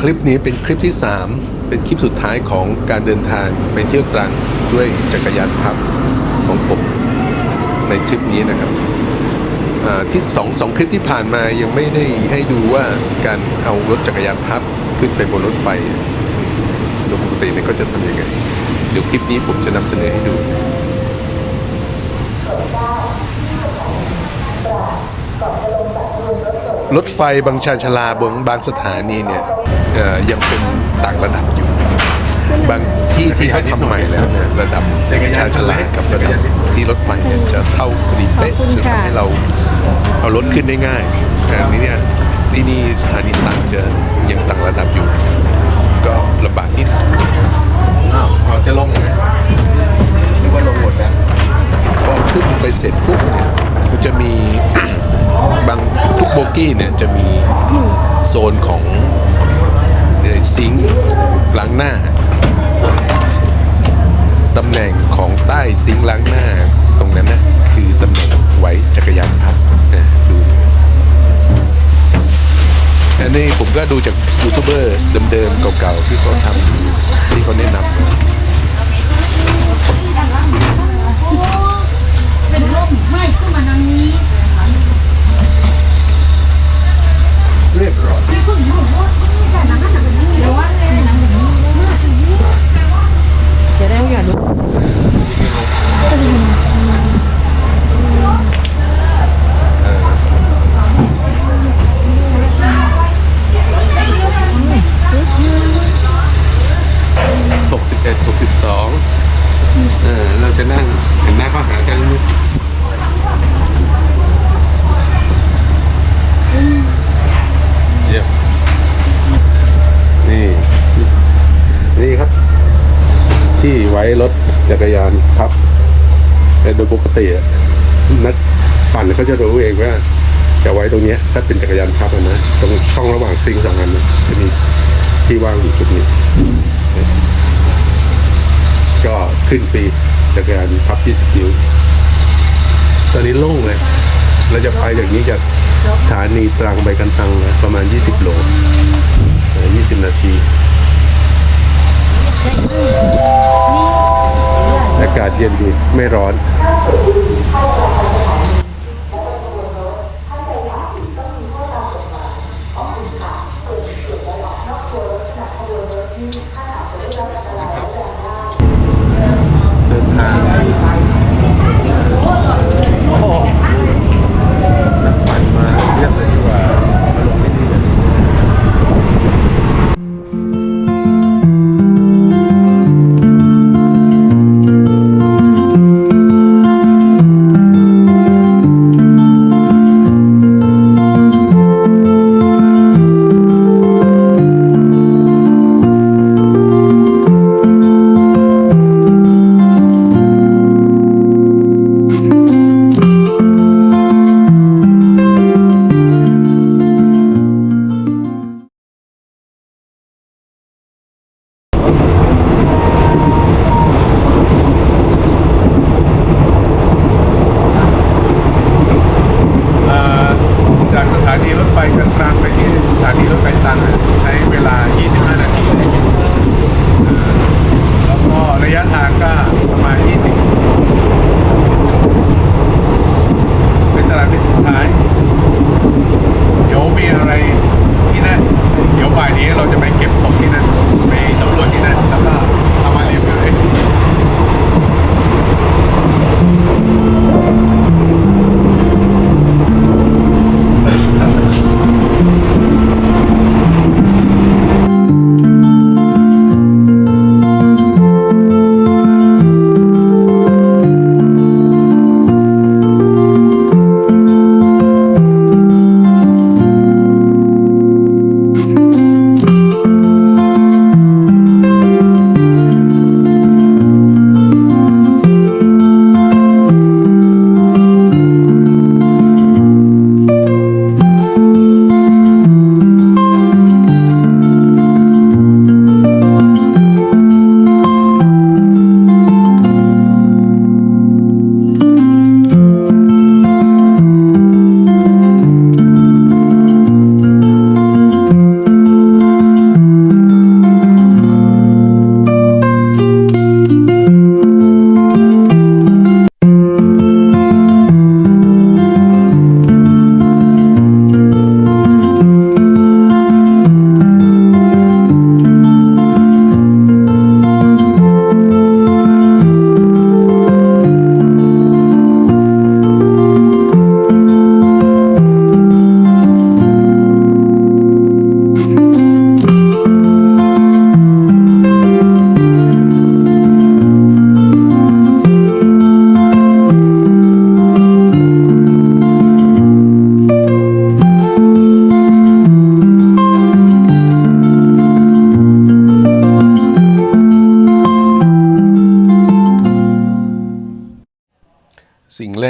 คลิปนี้เป็นคลิปที่ 3 เป็นคลิปสุดท้ายของการเดินทางไปเที่ยวตรังด้วยจักรยานพับของผมในทริปนี้นะครับที่สองสองคลิปที่ผ่านมายังไม่ได้ให้ดูว่าการเอารถจักรยานพับขึ้นไปบนรถไฟโดยปกติเนี่ยก็จะทำยังไงเดี๋ยวคลิปนี้ผมจะนำเสนอให้ดู รถไฟบางชานชาลาบางบางสถานีเนี่ยเอ่อยังเป็นต่างระดับอยู่ บางที่ที่เขาทำใหม่แล้วเนี่ยระดับชานชาลากับระดับที่รถไฟเนี่ยจะเท่าพอดีเป๊ะขอบคุณซึ่งค่ะทำให้เราเอารถขึ้นได้ง่ายแต่อันนี้เนี่ยที่นี่สถานีต่างจะยังต่างระดับอยู่ ก็ลำบากนิดอ้าวเขาจะลงไหมนึกว่าลงหมดแล้วพอขึ้นไปเสร็จปุ๊บเนี่ยมันจะมี บางทุกโบกี้เนี่ยจะมีโซนของซิงค์ล้างหน้าตำแหน่งของใต้ซิงค์ล้างหน้าตรงนั้นนะคือตำแหน่งไว้จักรยานพับนะดูนะอันนี้ผมก็ดูจากยูทูบเบอร์เดิมๆเก่าๆที่เขาทำที่เขาแนะนำมา เป็นร่มไม่ขึ้นมาทางนี้ เรียบร้อย ไม่ขึ้นอยู่ว่าแต่หนังหนังแบบนี้หรือว่าหนังแบบนี้ เดี๋ยวได้อย่าดู หกสิบเอ็ดหกสิบสองเออเราจะนั่งเห็นหน้าเข้าหากันนิดเยี่ยมนี่ นี่ครับ ไว้รถจักรยานพับแต่โดยปกตินักปั่นเขาจะรู้เองว่าจะไว้ตรงนี้ถ้าเป็นจักรยานพับนะตรงช่องระหว่างซิงค์สองอันนะจะมีที่ว่างอยู่จุดนี้ ก็ขึ้นฟรีจักรยานพับ20นิ้วตอนนี้โล่งเลย เราจะไปจากนี้จากสถานีตรังไปกันตังนะประมาณ 20 โลเอ่อ20 นาที อากาศเย็นดี ไม่ร้อน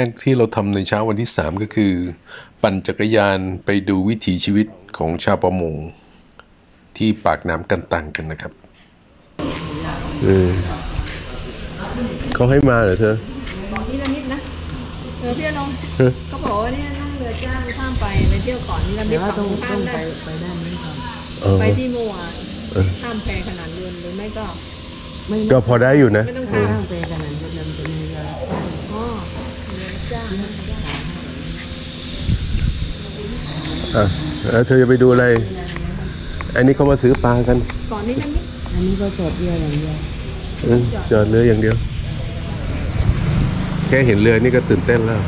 กที่เราทำในเช้าวันที่ 3 ก็คือ ปั่นจักรยานไปดูวิถีชีวิตของชาวประมง ที่ปากน้ำกันตังกันนะครับเออเขาให้มาเหรอเธอบอกนี่ละนิดนะเออพี่อนงเออเขาบอกว่าเนี่ยนั่งเรือจ้างข้ามไปไปเที่ยวเก่อนนี่ละนิดฝั่งตรงข้ามได้เออไปที่มัวเออข้ามแพขนาดเรือนหรือไม่ก็ก็พอได้อยู่นะไม่ต้องเอข้าอมแพขนาดเรือน อจ้างอะแล้วเธอจะไปดูอะไร อันนี้เขามาซื้อปลากันก่อนนี่ละนิดอันนี้ก็จดเดียวอย่างเดียวเออจอดเรืออย่างเดียว แค่เห็นเรือนี่ก็ตื่นเต้นแล้ว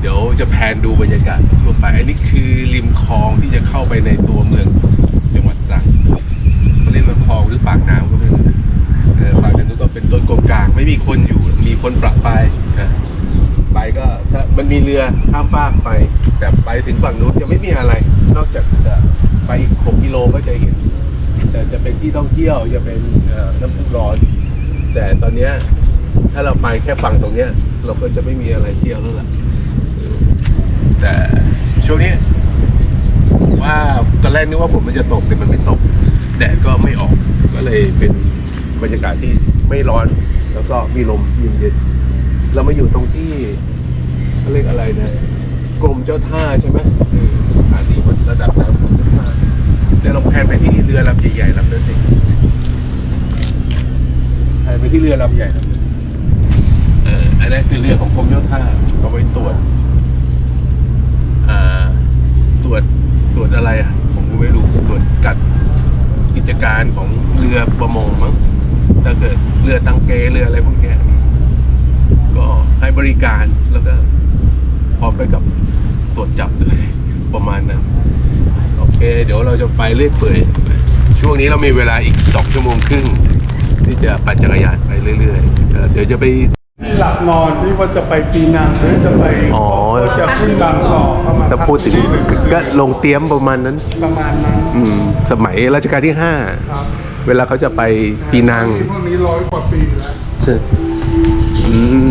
เดี๋ยว จะแพนดูบรรยากาศทั่วไป อันนี้คือริมคลองที่จะเข้าไปในตัวเมืองจังหวัดตรังเขาเรียกว่าคลองหรือปากน้ำก็ไม่รู้นะเออฝั่งนั้นก็เป็นต้นกงกลาง ไม่มีคนอยู่ มีคนประปายนะไปก็ถ้ามันมีเรือข้ามฟากไป แต่ไปถึงฝั่งนู้นจะไม่มีอะไร นอกจากจะไปอีก 6 กิโลก็จะเห็นแต่จะเป็นที่ท่องเที่ยวจะเป็นน้ำพุร้อน แต่ตอนเนี้ถ้าเราไปแค่ฝั่งตรงเนี้ยเราก็จะไม่มีอะไรเที่ยวแล้วล่ะ แต่ช่วงนี้ ว่าตอนแรกนึกว่าฝนมันจะตกแต่มันไม่ตก แดดก็ไม่ออกก็เลยเป็นบรรยากาศที่ไม่ร้อน แล้วก็มีลมเย็นๆเรามาอยู่ตรงที่เขาเรียกอะไรนะกรมเจ้าท่าใช่ไหมออสถานีวัดระดับน้ำกรมเจ้าท่าเดี๋ยวเราแพนไปที่เรือลำใหญ่ๆลำนั้นสิแพนไปที่เรือลำใหญ่ลำนั้นเอออันนั้นคือเรือของกรมเจ้าท่าเอาไว้ตรวจ ตรวจตรวจอะไรอะผมก็ไม่รู้ตรวจกัดกิจการของเรือประมงมั้งถ้าเกิดเรือตังเกเรืออะไรพวกเนี้ยก็ให้บริการแล้วก็พร้อมไปกับตรวจจับด้วยประมาณนั้นโอเค เดี๋ยวเราจะไปเรื่อยเปื่อยช่วงนี้เรามีเวลาอีกสองชั่วโมงครึ่งที่จะปั่นจักรยานไปเรื่อยๆเอ่อเดี๋ยวจะไปที่หลับนอนที่ว่าจะไปปีนังหรือจะไปอ๋อก็ จะขึ้นบางกอกเข้ามาถ้าพูดถึงก็ลงเตรียมประมาณนั้น ประมาณนั้นอืมสมัยรัชกาลที่ห้าครับเวลาเขาจะไปปีนังพวกนี้ร้อยกว่าปีแล้วใช่อืม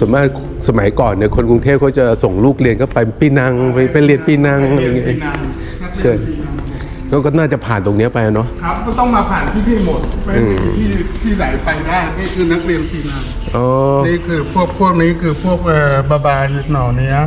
สมัยสมัยก่อนเนี่ยคนกรุงเทพเขาจะส่งลูกเรียนก็ไปปีนังไปไปเรียนปีนังอะไรอย่างเงี้ยปีนังนักใช่เรียนปีนัง ก็ก็น่าจะผ่านตรงเนี้ยไปเนาะ ครับก็ต้องมาผ่านที่นี่หมดไม่อืมีมที่ที่ไหนไปได้นี่คือนักเรียนปีนังอ๋อนี่คือพวกพวกนี้คือพวกเอ่อบาบาหน่อเนี้ย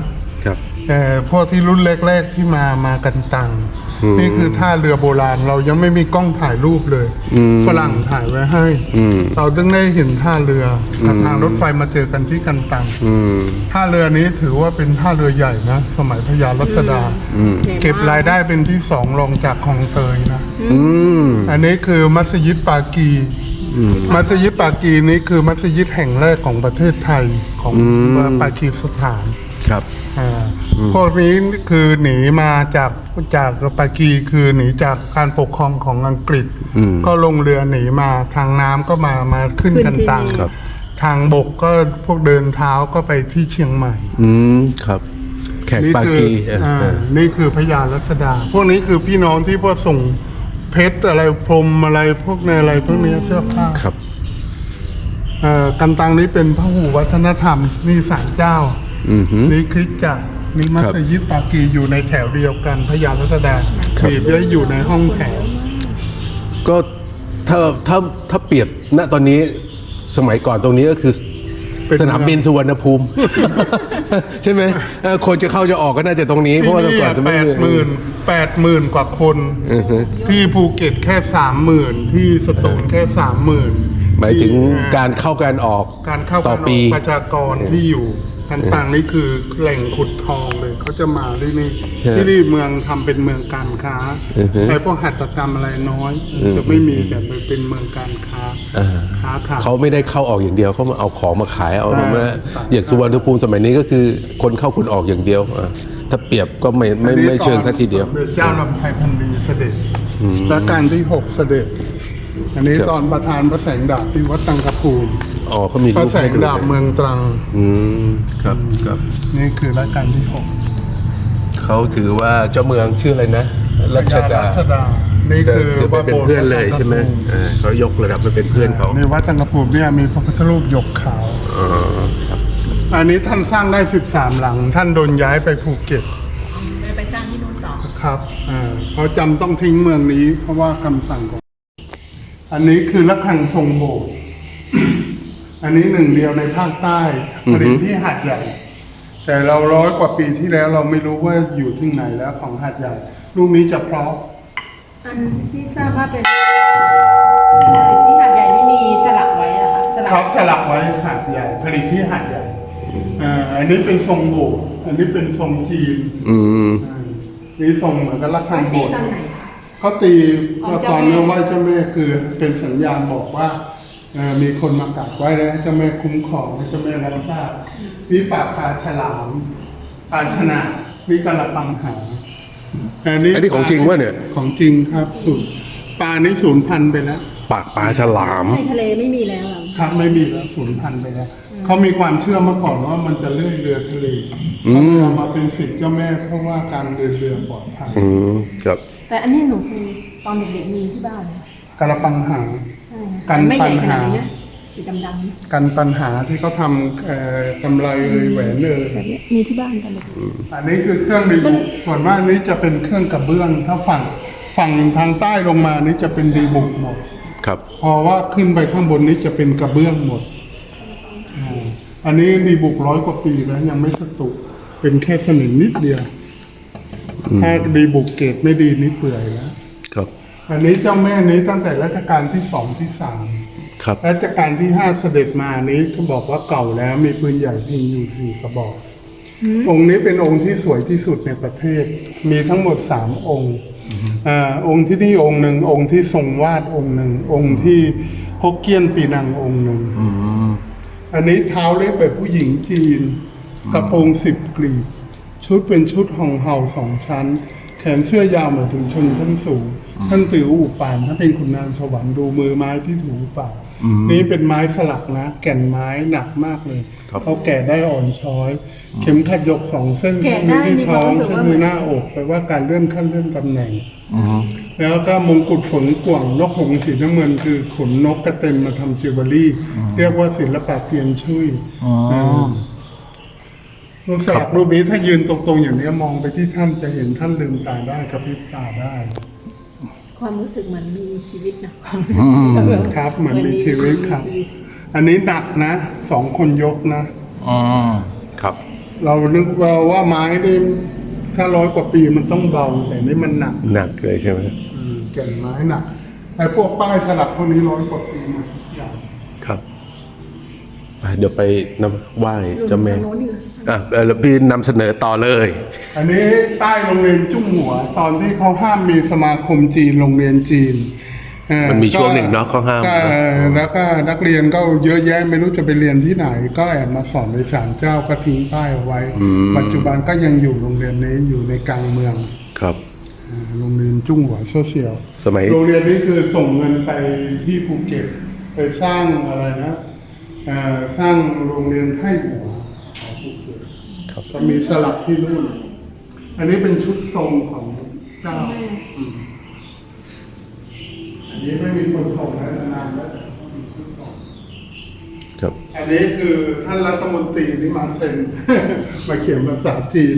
ครับ เอ่อพวกที่รุ่นแรกๆที่มามากันตังอืม นี่คือท่าเรือโบราณ เรายังไม่มีกล้องถ่ายรูปเลยอืมฝรั่งถ่ายไว้ให้อืมเราจึงได้เห็นท่าเรือกับอืมทางรถไฟมาเจอกันที่กันตังอืมท่าเรือนี้ถือว่าเป็นท่าเรือใหญ่นะสมัยพญารัศดาอืมเก็บรายได้เป็นที่สองรองจากคลองเตยนะอืมอันนี้คือมัสยิดปากีอืมมัสยิดปากีนี้คือมัสยิดแห่งแรกของประเทศไทยของอืมปากีสถานครับอ่า พวกนี้คือหนีมาจากจากปากีคือหนีจากการปกครองของอังกฤษอืมก็ลงเรือหนีมาทางน้ำก็มามาขึ้นกันตังครับทางบกก็พวกเดินเท้าก็ไปที่เชียงใหม่ อืมครับ แขกนี่ปาคืกีเอออ่าเออนี่คือพญารัศดา พวกนี้คือพี่น้องที่พวกส่งเพชรอะไรพรมอะไรพวกในอะไรพวกนี้เสื้อผ้าครับเอ่อกันตังนี้เป็นพหูวัฒนธรรม นี่ศาลเจ้าอืมฮึนี่คริสตจักร นี่มัสยิดปากีอยู่ในแถวเดียวกันพญารัศดาครับบีบแล้วอยู่ในห้องแถว ก็ถ้าถ้าถ้าเปรียบณตอนนี้สมัยก่อนตรงนี้ก็คือเป็นสนามบินสุวรรณภูมิ ใช่ไหมเอ่อคนจะเข้าจะออกก็น่าจะตรงนี้ เพที่ราะว่าแต่นี่ก่อนจะแปไม่ดหมื่นแปดหมื่นกว่าคนอือฮึที่ภูเก็ตแค่สามหมื่นที่สตูลแค่สามหมื่นหมายถึงการเข้าการออกการเข้าต่อกันอปีอกประชากรที่อยู่ กันตังนี่คือแหล่งขุดทองเลยเขาจะมาที่นี่ใช่ที่นี่เมืองทำเป็นเมืองการค้าอือฮึไอ้พวกหัตถกรรมอะไรน้อยอืมจะไม่มีแต่เป็นเมืองการค้าอ่าค้าขายเขาไม่ได้เข้าออกอย่างเดียวเขามาเอาของมาขายเอาอ่ามาอย่างสุวรรณภูมิสมัยนี้ก็คือ คนเข้าคนออกอย่างเดียวอ่าถ้าเปรียบก็ไม่ไม่ไม่เชิงสักทีเดียวสมด็จเจ้าลำไพพันดีเสด็จอืมและการที่หกเสด็จ อันนี้ครับตอนประธานพระแสงดาบที่วัดตังกะภูมิอ๋อเขามีพระรูปแสงดาบเมืองตรัง อืมครับครับนี่คือรัชกาลที่หกเขาถือว่าเจ้าเมืองชื่ออะไรนะรัชดารัชดา นี่ก็คือถือว่าเป็นเพื่อนเลยใช่ไหมวัดตังกะภูอ่าเขายกระดับมาเป็นเพื่อนเขาในวัดตังกะภูมิเนี่ยมีพระพุทธรูปหยกขาว อ๋อครับอันนี้ท่านสร้างได้ 13 หลัง ท่านโดนย้ายไปภูเก็ตเลยไปสร้างที่นู่นต่อ ครับอ่าเขาจำต้องทิ้งเมืองนี้เพราะว่าคำสั่งของ อันนี้คือระฆังทรงโบสถ์อันนี้หนึ่งเดียวในภาคใต้ผลิตที่หาดใหญ่ แต่เราร้อยกว่าปีที่แล้วเราไม่รู้ว่าอยู่ที่ไหนแล้วของหาดใหญ่ลูกนี้จะเพราะอันที่ทราบว่าเป็นที่หาดใหญ่นี่มีสลักไว้เหรอคะสลักครับสลักไว้หาดใหญ่ ผลิตที่หาดใหญ่อ่าอันนี้เป็นทรงโบสถ์อันนี้เป็นทรงจีนอืมอ่านี่ทรงเหมือนกับระฆังโบตีสถ์ตอนไหนคะ เขาตีของตเจ้าอนแม่เนื้อไหว้เจ้าแม่คือเป็นสัญญาณบอกว่าเอ่อมีคนมากราบไหว้แล้วให้เจ้าแม่คุ้มครองให้เจ้าแม่รับทราบนี่ปากปลาฉลามปลาชนะนี่กระปังหาอันนี้อันนี้ของจริงวะเนี่ย ของจริงครับสูตรปลานี้สูญพันธุ์ไปแล้ว ปากปลาฉลามในทะเลไม่มีแล้วเหรอครับไม่มีแล้วสูญพันธุ์ไปแล้ว เขามีความเชื่อมาก่อนว่ามันจะเลื่อยเรือทะเลอืมเขาเลยเอามาเป็นสิทธิ์เจ้าแม่เพราะว่าการเดินเรือปลอดภัยอืมครับแต่อันนี้หนูคือตอนเด็กๆมีที่บ้านกระปังหา ใช่กันไม่ใหญ่ขนาดปัญหานี้นะสีดำๆกันปัญหาที่เขาทำเอ่อกำไรเอ่ยแหวนเอ่ยแบบนี้มีที่บ้านตอนเด็กอันนี้คือเครื่องดีมับุนกส่วนมากนี้จะเป็นเครื่องกระเบื้องถ้าฝั่งฝั่งทางใต้ลงมานี้จะเป็นดีบุกหมด ครับ พอว่าขึ้นไปข้างบนนี้จะเป็นกระเบื้องหมด อ่าอันนี้ดีบุกร้อยกว่าปีแล้วยังไม่สตุกเป็นแค่สนิมนิดเดียว ถ้าดีบุกเกรดไม่ดีนี่เปื่อยแล้วครับ อันนี้เจ้าแม่นี้ตั้งแต่รัชกาลที่สองที่สามครับรัชกาลที่ห้าเสด็จมานี้ก็บอกว่าเก่าแล้วมีปืนใหญ่พิงอยู่สี่กระบอก องค์นี้เป็นองค์ที่สวยที่สุดในประเทศ มีทั้งหมดสามองค์อ่าองค์ที่นี่องค์หนึ่งองค์ที่ทรงวาดองค์หนึ่งองค์ที่ฮกเกี้ยนปีนังองค์หนึ่ง อืมอันนี้เท้าเล็บแบบผู้หญิงจีน กระโปรงสิบกลีบ ชุดเป็นชุดหองเห่าสองชั้น แขนเสื้อยาวเหมือนถึงชนชั้นสูง ท่านถืออู่ป่านถ้าเป็นขุนนางสวรรค์ดูมือไม้ที่ถืออู่ป่านนี่เป็นไม้สลักนะ แก่นไม้หนักมากเลยเขาแก่ได้อ่อนช้อย เข็มขัดยกสองเส้นแกะได้ที่มีคท้วาอมงรู้สึกเส้นว่ามืเหมืออนหน้าอกแปลว่าการเลื่อนขั้นเลื่อนตำแหน่งอืม แล้วก็มงกุฎฝนกว่างนกหงส์สีน้ำเงินคือขนนกกระเต็มมาทำจิวเวลรี่ เรียกว่าศิลปะเตียนชุยมรูปสลักรูปนี้ถ้ายืนตรงๆอย่างนี้มองไปที่ท่านจะเห็นท่านลืมตาได้กระพริบตาได้ ความรู้สึกเหมือนมีชีวิตนะครับเหมือนมีชีวิตครับ อันนี้หนักนะสองคนยกนะอ๋อครับ เรานึกว่าว่าไม้นี่ถ้าร้อยกว่าปีมันต้องเบาแต่นี่มันหนัก หนักเลยใช่ไหมอืมแก่นไม้หนักไอ้พวกป้ายสลักพวกนี้ร้อยกว่าปีหมาทุกอย่างครับไปเดี๋ยวไปนำไหว้เจ้าแม่โน้นอยู่อะเออแล้วพี่นำเสนอต่อเลย อันนี้ใต้โรงเรียนจุ้งหัว ตอนที่เขาห้ามมีสมาคมจีนโรงเรียนจีนเอ่อมันมีช่วงหนึ่งเนาะเขาห้าม ก็เอ่อแล้วก็นักเรียนก็เยอะแยะไม่รู้จะไปเรียนที่ไหน ก็แอบมาสอนในศาลเจ้าก็ทิ้งป้ายเอาไว้ ปัจจุบันก็ยังอยู่โรงเรียนนี้อยู่ในกลางเมือง ครับอ่า โรงเรียนจุ้งหัวโซเชียลสมัย โรงเรียนนี้คือส่งเงินไปที่ภูเก็ตไปสร้างอะไรนะเอ่อสร้างโรงเรียนไทหัวของภูเก็ตครับ จะมีสลักที่นู่น อันนี้เป็นชุดทรงของเจ้าอืมอันนี้ไม่มีคนส่งแล้วนานแล้วแต่มีคนส่ง ครับ อันนี้คือท่านรัฐมนตรีที่มาเซ็น มาเขียนภาษาจีน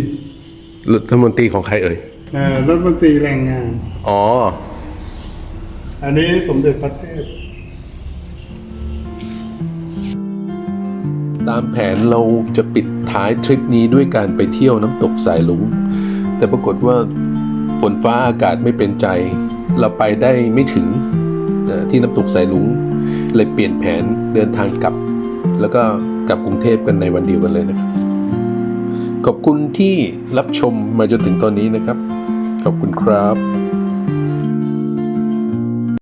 รัฐมนตรีของใครเอ่ยเอ่อ รัฐมนตรีแรงงาน อ๋อ อันนี้สมเด็จพระเทพ ตามแผนเราจะปิดท้ายทริปนี้ด้วยการไปเที่ยวน้ำตกสายลุง แต่ปรากฏว่าฝนฟ้าอากาศไม่เป็นใจ เราไปได้ไม่ถึงเอ่อที่น้ำตกสายลุง เลยเปลี่ยนแผนเดินทางกลับ แล้วก็กลับกรุงเทพกันในวันเดียวกันเลยนะครับขอบคุณที่รับชมมาจนถึงตอนนี้นะครับ ขอบคุณครับ